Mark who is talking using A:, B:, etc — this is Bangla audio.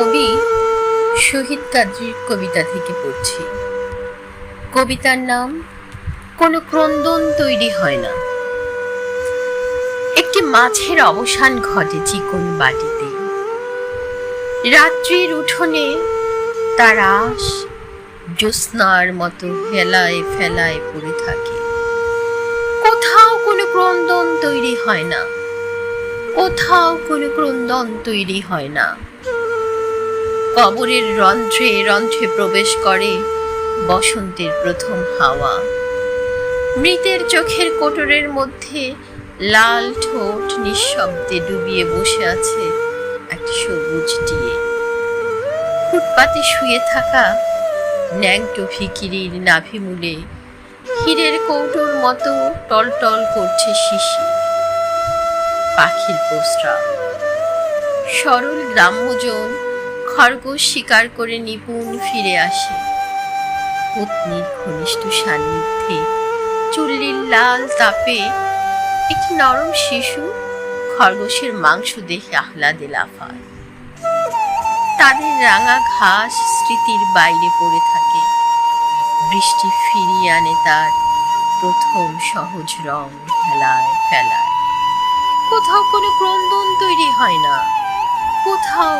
A: আমি শহীদ কাজীর কবিতা থেকে পড়ছি। কবিতার নাম, কোনো ক্রন্দন তৈরি হয় না। একটি মাছের অবসান ঘটে চিকন বাটিতে। রাত্রির উঠোনে তার আশ জ্যোৎস্নার মতো হেলায় ফেলায় পড়ে থাকে। কোথাও কোনো ক্রন্দন তৈরি হয় না। কোথাও কোনো ক্রন্দন তৈরি হয় না। কবরের রন্ধ্রে রন্ধ্রে প্রবেশ করে বসন্তের প্রথম হাওয়া। মৃতের চোখের কোটরের মধ্যে লাল ঠোঁট নিঃশব্দে ডুবিয়ে বসে আছে একটি সবুজ টিয়ে। ফুটপাতে শুয়ে থাকা ন্যাংটো ফিকিরির নাভিমূলে হীরের কৌটোর মতো টলটল করছে শিশি। পাখির প্রস্রাব। সরল গ্রাম্যজন খরগোশ শিকার করে নিপুণ ফিরে আসে। পত্নীর ঘনিষ্ঠ সান্নিধ্যে চুল্লির লাল তাপে একটি নরম শিশু খরগোশের মাংস দেখে আহ্লাদে লাফায়। তাদের রাঙা ঘাস স্মৃতির বাইরে পড়ে থাকে। বৃষ্টি ফিরিয়ে আনে তার প্রথম সহজ রং ফেলায় ফেলায়। কোথাও কোনো ক্রন্দন তৈরি হয় না। কোথাও